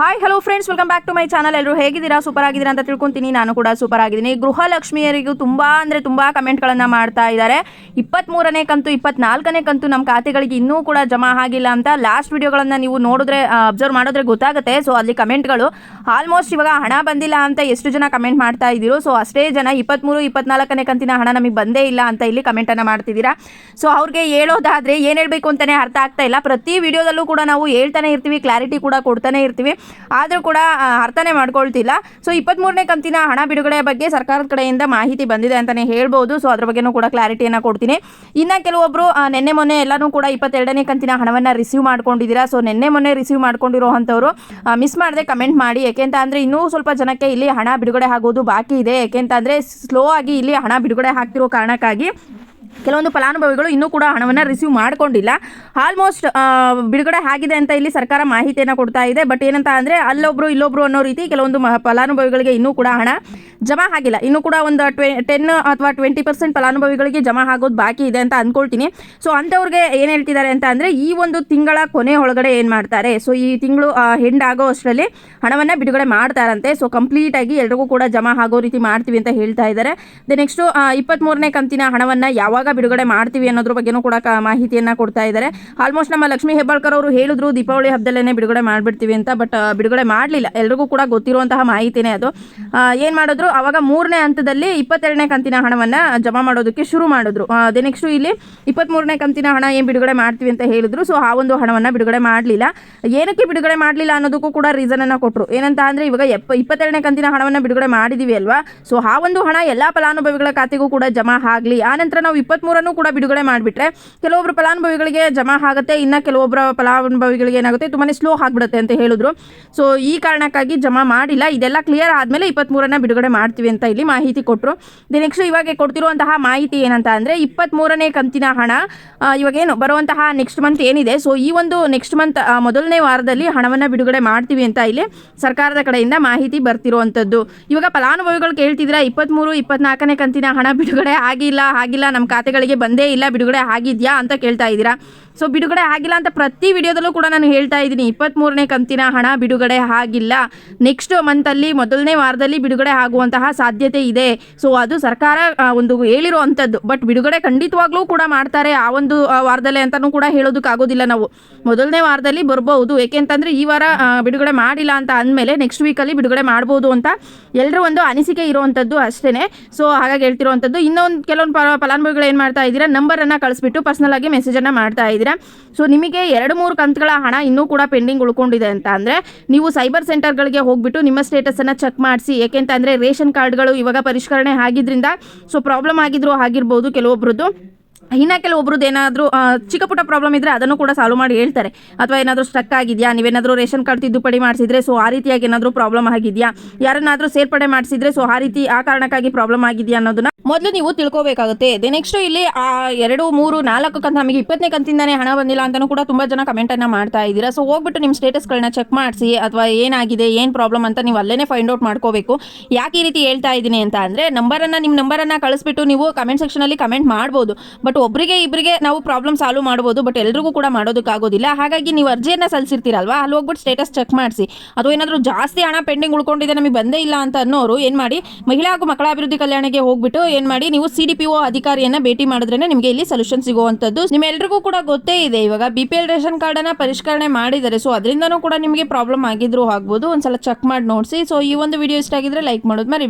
Hi hello friends welcome back to my channel ಎಲ್ಲರೂ ಹೇಗಿದ್ದೀರಾ? Super ಆಗಿದ್ದೀರಾ ಅಂತ ತಿಳ್ಕೊಂತೀನಿ. ನಾನು ಕೂಡ ಸೂಪರ್ ಆಗಿದ್ದೀನಿ. ಗೃಹಲಕ್ಷ್ಮಿಯರಿಗೂ ತುಂಬ ಅಂದರೆ ತುಂಬ ಕಮೆಂಟ್ಗಳನ್ನು ಮಾಡ್ತಾ ಇದ್ದಾರೆ. ಇಪ್ಪತ್ತ್ಮೂರನೇ ಕಂತು, ಇಪ್ಪತ್ನಾಲ್ಕನೇ ಕಂತು ನಮ್ಮ ಖಾತೆಗಳಿಗೆ ಇನ್ನೂ ಕೂಡ ಜಮಾ ಆಗಿಲ್ಲ ಅಂತ ಲಾಸ್ಟ್ ವಿಡಿಯೋಗಳನ್ನು ನೀವು ನೋಡಿದ್ರೆ ಅಬ್ಸರ್ವ್ ಮಾಡಿದ್ರೆ ಗೊತ್ತಾಗುತ್ತೆ. ಸೊ ಅಲ್ಲಿ ಕಮೆಂಟ್ಗಳು ಆಲ್ಮೋಸ್ಟ್ ಇವಾಗ ಹಣ ಬಂದಿಲ್ಲ ಅಂತ ಎಷ್ಟು ಜನ ಕಮೆಂಟ್ ಮಾಡ್ತಾ ಇದ್ದೀರೋ? ಸೊ ಅಷ್ಟೇ ಜನ ಇಪ್ಪತ್ತ್ಮೂರು ಇಪ್ಪತ್ನಾಲ್ಕನೇ ಕಂತಿನ ಹಣ ನಮಗೆ ಬಂದೇ ಇಲ್ಲ ಅಂತ ಇಲ್ಲಿ ಕಮೆಂಟನ್ನು ಮಾಡ್ತಿದ್ದೀರಾ? ಸೊ ಅವ್ರಿಗೆ ಹೇಳೋದಾದರೆ ಏನು ಹೇಳಬೇಕು ಅಂತಲೇ ಅರ್ಥ ಆಗ್ತಾ ಇಲ್ಲ. ಪ್ರತಿ ವಿಡಿಯೋದಲ್ಲೂ ಕೂಡ ನಾವು ಹೇಳ್ತಾನೆ ಇರ್ತೀವಿ ಕ್ಲಾರಿಟಿ ಕೂಡ ಕೊಡ್ತಾನೆ ಇರ್ತೀವಿ. ಆದರೂ ಕೂಡ ಅರ್ಥನೇ ಮಾಡ್ಕೊಳ್ತಿಲ್ಲ. ಸೊ ಇಪ್ಪತ್ತ್ಮೂರನೇ ಕಂತಿನ ಹಣ ಬಿಡುಗಡೆ ಬಗ್ಗೆ ಸರ್ಕಾರದ ಕಡೆಯಿಂದ ಮಾಹಿತಿ ಬಂದಿದೆ ಅಂತಲೇ ಹೇಳ್ಬೋದು. ಸೊ ಅದ್ರ ಬಗ್ಗೆನೂ ಕೂಡ ಕ್ಲಾರಿಟಿಯನ್ನು ಕೊಡ್ತೀನಿ. ಇನ್ನು ಕೆಲವೊಬ್ಬರು ನಿನ್ನೆ ಮೊನ್ನೆ ಎಲ್ಲರೂ ಕೂಡ ಇಪ್ಪತ್ತೆರಡನೇ ಕಂತಿನ ಹಣವನ್ನು ರಿಸೀವ್ ಮಾಡ್ಕೊಂಡಿದ್ದೀರಾ? ಸೊ ನಿನ್ನೆ ಮೊನ್ನೆ ರಿಸೀವ್ ಮಾಡ್ಕೊಂಡಿರೋ ಅಂಥವ್ರು ಮಿಸ್ ಮಾಡದೆ ಕಮೆಂಟ್ ಮಾಡಿ. ಯಾಕೆಂತ ಅಂದರೆ ಇನ್ನೂ ಸ್ವಲ್ಪ ಜನಕ್ಕೆ ಇಲ್ಲಿ ಹಣ ಬಿಡುಗಡೆ ಆಗೋದು ಬಾಕಿ ಇದೆ. ಯಾಕೆಂತ ಅಂದರೆ ಸ್ಲೋ ಆಗಿ ಇಲ್ಲಿ ಹಣ ಬಿಡುಗಡೆ ಹಾಕ್ತಿರೋ ಕಾರಣಕ್ಕಾಗಿ ಕೆಲವೊಂದು ಫಲಾನುಭವಿಗಳು ಇನ್ನೂ ಕೂಡ ಹಣವನ್ನು ರಿಸೀವ್ ಮಾಡಿಕೊಂಡಿಲ್ಲ. ಆಲ್ಮೋಸ್ಟ್ ಬಿಡುಗಡೆ ಆಗಿದೆ ಅಂತ ಇಲ್ಲಿ ಸರ್ಕಾರ ಮಾಹಿತಿಯನ್ನು ಕೊಡ್ತಾ ಇದೆ. ಬಟ್ ಏನಂತ ಅಂದರೆ ಅಲ್ಲೊಬ್ರು, ಇಲ್ಲೊಬ್ರು ಅನ್ನೋ ರೀತಿ ಕೆಲವೊಂದು ಫಲಾನುಭವಿಗಳಿಗೆ ಇನ್ನೂ ಕೂಡ ಹಣ ಜಮಾ ಆಗಿಲ್ಲ. ಇನ್ನೂ ಕೂಡ ಒಂದು ಟ್ವೆ ಟೆನ್ ಅಥವಾ ಟ್ವೆಂಟಿ ಪರ್ಸೆಂಟ್ ಫಲಾನುಭವಿಗಳಿಗೆ ಜಮಾ ಆಗೋದು ಬಾಕಿ ಇದೆ ಅಂತ ಅಂದ್ಕೊಳ್ತೀನಿ ಸೊ ಅಂಥವ್ರಿಗೆ ಏನು ಹೇಳ್ತಿದ್ದಾರೆ ಅಂತ ಅಂದರೆ ಈ ಒಂದು ತಿಂಗಳ ಕೊನೆ ಒಳಗಡೆ ಏನು ಮಾಡ್ತಾರೆ? ಸೊ ಈ ತಿಂಗಳು ಹೆಂಡ್ ಆಗೋ ಅಷ್ಟರಲ್ಲಿ ಹಣವನ್ನು ಬಿಡುಗಡೆ ಮಾಡ್ತಾರಂತೆ. ಸೊ ಕಂಪ್ಲೀಟಾಗಿ ಎಲ್ರಿಗೂ ಕೂಡ ಜಮಾ ಆಗೋ ರೀತಿ ಮಾಡ್ತೀವಿ ಅಂತ ಹೇಳ್ತಾ ಇದ್ದಾರೆ. ದೆ ನೆಕ್ಸ್ಟು ಇಪ್ಪತ್ತ್ಮೂರನೇ ಕಂತಿನ ಹಣವನ್ನು ಯಾವಾಗ ಬಿಡುಗಡೆ ಮಾಡ್ತೀವಿ ಅನ್ನೋದ್ರ ಬಗ್ಗೆನೂ ಕೂಡ ಮಾಹಿತಿಯನ್ನು ಕೊಡ್ತಾ ಇದ್ದಾರೆ. ಆಲ್ಮೋಸ್ಟ್ ನಮ್ಮ ಲಕ್ಷ್ಮೀ ಹೆಬ್ಬಾಳ್ಕರ್ ಅವರು ಹೇಳಿದ್ರು, ದೀಪಾವಳಿ ಹಬ್ಬದಲ್ಲೇ ಬಿಡುಗಡೆ ಮಾಡಿಬಿಡ್ತೀವಿ ಅಂತ ಬಟ್ ಬಿಡುಗಡೆ ಮಾಡಲಿಲ್ಲ. ಎಲ್ರಿಗೂ ಕೂಡ ಗೊತ್ತಿರುವಂತಹ ಮಾಹಿತಿನೇ ಅದು. ಏನು ಮಾಡಿದ್ರು? ಅವಾಗ ಮೂರನೇ ಹಂತದಲ್ಲಿ ಇಪ್ಪತ್ತೆರಡನೇ ಕಂತಿನ ಹಣವನ್ನು ಜಮಾ ಮಾಡೋದಕ್ಕೆ ಶುರು ಮಾಡಿದ್ರು. ಅದೇ ನೆಕ್ಸ್ಟು ಇಲ್ಲಿ ಇಪ್ಪತ್ತ್ಮೂರನೇ ಕಂತಿನ ಹಣ ಏನು ಬಿಡುಗಡೆ ಮಾಡ್ತೀವಿ ಅಂತ ಹೇಳಿದ್ರು. ಸೊ ಆ ಒಂದು ಹಣವನ್ನು ಬಿಡುಗಡೆ ಮಾಡಲಿಲ್ಲ. ಏನಕ್ಕೆ ಬಿಡುಗಡೆ ಮಾಡಲಿಲ್ಲ ಅನ್ನೋದಕ್ಕೂ ಕೂಡ ರೀಸನನ್ನು ಕೊಟ್ಟರು ಏನಂತ ಅಂದರೆ, ಇವಾಗ ಎಪ್ಪ ಇಪ್ಪತ್ತೆರಡನೇ ಕಂತಿನ ಹಣವನ್ನು ಬಿಡುಗಡೆ ಮಾಡಿದ್ದೀವಿ ಅಲ್ವಾ? ಸೊ ಆ ಒಂದು ಹಣ ಎಲ್ಲ ಫಲಾನುಭವಿಗಳ ಖಾತೆಗೂ ಕೂಡ ಜಮಾ ಆಗಲಿ. ಆನಂತರ ನಾವು ಇಪ್ಪತ್ತ್ಮೂರನ್ನು ಕೂಡ ಬಿಡುಗಡೆ ಮಾಡಿಬಿಟ್ರೆ ಕೆಲವೊಬ್ಬರು ಫಲಾನುಭವಿಗಳಿಗೆ ಜಮಾ ಆಗುತ್ತೆ, ಇನ್ನು ಕೆಲವೊಬ್ಬರ ಫಲಾನುಭವಿಗಳಿಗೆ ಏನಾಗುತ್ತೆ ತುಂಬಾ ಸ್ಲೋ ಆಗಿಬಿಡುತ್ತೆ ಅಂತ ಹೇಳಿದ್ರು. ಸೊ ಈ ಕಾರಣಕ್ಕಾಗಿ ಜಮಾ ಮಾಡಿಲ್ಲ. ಇದೆಲ್ಲ ಕ್ಲಿಯರ್ ಆದಮೇಲೆ ಇಪ್ಪತ್ತ್ಮೂರನ್ನ ಬಿಡುಗಡೆ ಮಾಡ್ತೀವಿ ಅಂತ ಇಲ್ಲಿ ಮಾಹಿತಿ ಕೊಟ್ಟರು ನೆಕ್ಸ್ಟ್ ಇವಾಗ ಕೊಡ್ತಿರುವಂತಹ ಮಾಹಿತಿ ಏನಂತ ಅಂದರೆ ಇಪ್ಪತ್ತ್ಮೂರನೇ ಕಂತಿನ ಹಣ ಇವಾಗೇನು ಬರುವಂತಹ ನೆಕ್ಸ್ಟ್ ಮಂತ್ ಏನಿದೆ. ಸೊ ಈ ಒಂದು ನೆಕ್ಸ್ಟ್ ಮಂತ್ ಮೊದಲನೇ ವಾರದಲ್ಲಿ ಹಣವನ್ನು ಬಿಡುಗಡೆ ಮಾಡ್ತೀವಿ ಅಂತ ಇಲ್ಲಿ ಸರ್ಕಾರದ ಕಡೆಯಿಂದ ಮಾಹಿತಿ ಬರ್ತಿರುವಂಥದ್ದು ಇವಾಗ ಫಲಾನುಭವಿಗಳು ಕೇಳ್ತಿದ್ರೆ ಇಪ್ಪತ್ತ್ಮೂರು ಇಪ್ಪತ್ನಾಲ್ಕನೇ ಕಂತಿನ ಹಣ ಬಿಡುಗಡೆ ಆಗಿಲ್ಲ ಆಗಿಲ್ಲ ನಮ್ಮ ಖಾತೆಗಳಿಗೆ ಬಂದೇ ಇಲ್ಲ, ಬಿಡುಗಡೆ ಆಗಿದೆಯಾ ಅಂತ ಕೇಳ್ತಾ ಇದ್ದೀರಾ? ಸೊ ಬಿಡುಗಡೆ ಆಗಿಲ್ಲ ಅಂತ ಪ್ರತಿ ವಿಡಿಯೋದಲ್ಲೂ ಕೂಡ ನಾನು ಹೇಳ್ತಾ ಇದ್ದೀನಿ. ಇಪ್ಪತ್ತ್ಮೂರನೇ ಕಂತಿನ ಹಣ ಬಿಡುಗಡೆ ಆಗಿಲ್ಲ. ನೆಕ್ಸ್ಟ್ ಮಂತಲ್ಲಿ ಮೊದಲನೇ ವಾರದಲ್ಲಿ ಬಿಡುಗಡೆ ಆಗುವಂತಹ ಸಾಧ್ಯತೆ ಇದೆ. ಸೊ ಅದು ಸರ್ಕಾರ ಒಂದು ಹೇಳಿರುವಂಥದ್ದು. ಬಟ್ ಬಿಡುಗಡೆ ಖಂಡಿತವಾಗ್ಲೂ ಕೂಡ ಮಾಡ್ತಾರೆ ಆ ಒಂದು ವಾರದಲ್ಲಿ ಅಂತಲೂ ಕೂಡ ಹೇಳೋದಕ್ಕಾಗೋದಿಲ್ಲ ನಾವು. ಮೊದಲನೇ ವಾರದಲ್ಲಿ ಬರ್ಬೋದು ಏಕೆಂತಂದರೆ ಈ ವಾರ ಬಿಡುಗಡೆ ಮಾಡಿಲ್ಲ ಅಂತ ಅಂದಮೇಲೆ ನೆಕ್ಸ್ಟ್ ವೀಕಲ್ಲಿ ಬಿಡುಗಡೆ ಮಾಡ್ಬೋದು ಅಂತ ಎಲ್ಲರೂ ಒಂದು ಅನಿಸಿಕೆ ಇರುವಂಥದ್ದು ಅಷ್ಟೇ ಸೊ ಹಾಗಾಗಿ ಹೇಳ್ತಿರುವಂಥದ್ದು. ಇನ್ನೊಂದು, ಕೆಲವೊಂದು ಫಲ, ಫಲಾನುಭವಿಗಳು ಏನು ಮಾಡ್ತಾ ಇದ್ದೀರಾ? ನಂಬರನ್ನು ಕಳಿಸ್ಬಿಟ್ಟು ಪರ್ಸನಲ್ ಆಗಿ ಮೆಸೇಜನ್ನು ಮಾಡ್ತಾ ಇದ್ದೀರಾ? ಸೊ ನಿಮಗೆ ಎರಡು ಮೂರು ಕಂತುಗಳ ಹಣ ಇನ್ನೂ ಕೂಡ ಪೆಂಡಿಂಗ್ ಉಳ್ಕೊಂಡಿದೆ ಅಂತ ಅಂದರೆ, ನೀವು ಸೈಬರ್ ಸೆಂಟರ್ಗಳಿಗೆ ಹೋಗ್ಬಿಟ್ಟು ನಿಮ್ಮ ಸ್ಟೇಟಸನ್ನು ಚೆಕ್ ಮಾಡಿಸಿ. ಏಕೆಂತ ಅಂದರೆ, ರೇಷನ್ ಕಾರ್ಡ್ಗಳು ಇವಾಗ ಪರಿಷ್ಕರಣೆ ಆಗಿದ್ರಿಂದ ಸೊ ಪ್ರಾಬ್ಲಮ್ ಆಗಿದ್ರು ಆಗಿರ್ಬೋದು ಕೆಲವೊಬ್ರದ್ದು. ಇನ್ನು ಕೆಲವೊಬ್ರದ್ದು ಏನಾದರೂ ಚಿಕ್ಕ ಪುಟ್ಟ ಪ್ರಾಬ್ಲಮ್ ಇದ್ದರೆ ಅದನ್ನು ಕೂಡ ಸಾಲ್ವ್ ಮಾಡಿ ಹೇಳ್ತಾರೆ. ಅಥವಾ ಏನಾದರೂ ಸ್ಟಕ್ ಆಗಿದೆಯಾ? ನೀವೇನಾದರೂ ರೇಷನ್ ಕಾರ್ಡ್ ತಿದ್ದುಪಡಿ ಮಾಡಿಸಿದ್ರೆ ಸೊ ಆ ರೀತಿಯಾಗಿ ಏನಾದರೂ ಪ್ರಾಬ್ಲಮ್ ಆಗಿದೆಯಾ? ಯಾರನ್ನಾದರೂ ಸೇರ್ಪಡೆ ಮಾಡಿಸಿದ್ರೆ ಸೊ ಆ ರೀತಿ, ಆ ಕಾರಣಕ್ಕಾಗಿ ಪ್ರಾಬ್ಲಮ್ ಆಗಿದೆಯಾ ಅನ್ನೋದನ್ನ ಮೊದಲು ನೀವು ತಿಳ್ಕೋಬೇಕಾಗುತ್ತೆ. ದೆ ನೆಕ್ಸ್ಟ್ ಇಲ್ಲಿ, ಆ, ಎರಡು, ಮೂರು, ನಾಲ್ಕು ಕಂತ, ನಮಗೆ ಇಪ್ಪತ್ತನೇ ಕಂತಿಂದಾನೇ ಹಣ ಬಂದಿಲ್ಲ ಅಂತಲೂ ಕೂಡ ತುಂಬ ಜನ ಕಮೆಂಟನ್ನು ಮಾಡ್ತಾ ಇದ್ದೀರಾ. ಸೊ ಹೋಗ್ಬಿಟ್ಟು ನಿಮ್ಮ ಸ್ಟೇಟಸ್ಗಳನ್ನ ಚೆಕ್ ಮಾಡಿಸಿ, ಅಥವಾ ಏನಾಗಿದೆ, ಏನು ಪ್ರಾಬ್ಲಮ್ ಅಂತ ನೀವು ಅಲ್ಲೇ ಫೈಂಡ್ ಔಟ್ ಮಾಡ್ಕೋಬೇಕು. ಯಾಕೆ ಈ ರೀತಿ ಹೇಳ್ತಾ ಇದ್ದೀನಿ ಅಂತ ಅಂದರೆ ನಂಬರನ್ನು ನಿಮ್ಮ ನಂಬರನ್ನು ಕಳಿಸ್ಬಿಟ್ಟು ನೀವು ಕಮೆಂಟ್ ಸೆಕ್ಷನಲ್ಲಿ ಕಮೆಂಟ್ ಮಾಡ್ಬೋದು. ಬಟ್ ಒಬ್ಬರಿಗೆ ಇಬ್ಬರಿಗೆ ನಾವು ಪ್ರಾಬ್ಲಮ್ ಸಾಲ್ವ್ ಮಾಡ್ಬೋದು ಬಟ್ ಎಲ್ರಿಗೂ ಕೂಡ ಮಾಡೋದಕ್ಕಾಗೋದಿಲ್ಲ. ಹಾಗಾಗಿ ನೀವು ಅರ್ಜಿಯನ್ನ ಸಲ್ಲಿಸಿರ್ತೀರಲ್ವಾ? ಅಲ್ಲಿ ಹೋಗ್ಬಿಟ್ಟು ಸ್ಟೇಟಸ್ ಚೆಕ್ ಮಾಡಿಸಿ. ಅಥವಾ ಏನಾದರೂ ಜಾಸ್ತಿ ಹಣ ಪೆಂಡಿಂಗ್ ಉಳ್ಕೊಂಡಿದೆ ನಮಗೆ ಬಂದೇ ಇಲ್ಲ ಅಂತ ಅನ್ನೋರು, ಏನು ಮಾಡಿ? ಮಹಿಳಾ ಹಾಗೂ ಮಕ್ಕಳ ಅಭಿವೃದ್ಧಿ ಕಲ್ಯಾಣಕ್ಕೆ ಹೋಗ್ಬಿಟ್ಟು ಏನು ಮಾಡಿ? ನೀವು ಸಿ ಡಿ ಪಿ ಒ ಅಧಿಕಾರಿಯನ್ನ ಭೇಟಿ ಮಾಡಿದ್ರೆ ನಿಮಗೆ ಇಲ್ಲಿ ಸೊಲ್ಯೂಷನ್ ಸಿಗುವಂಥದ್ದು. ನಿಮ್ಮೆಲ್ಲರಿಗೂ ಕೂಡ ಗೊತ್ತೇ ಇದೆ. ಇವಾಗ ಬಿ ಪಿ ಎಲ್ ರೇಷನ್ ಕಾರ್ಡನ್ನು ಪರಿಷ್ಕರಣೆ ಮಾಡಿದ್ದಾರೆ. ಸೊ ಅದರಿಂದನೂ ಕೂಡ ನಿಮಗೆ ಪ್ರಾಬ್ಲಮ್ ಆಗಿದ್ರು ಆಗ್ಬೋದು. ಒಂದ್ಸಲ ಚೆಕ್ ಮಾಡಿ ನೋಡಿಸಿ. ಸೊ ಈ ಒಂದು ವಿಡಿಯೋ ಇಷ್ಟ ಆಗಿದ್ರೆ ಲೈಕ್ ಮಾಡೋದು ಮರಿ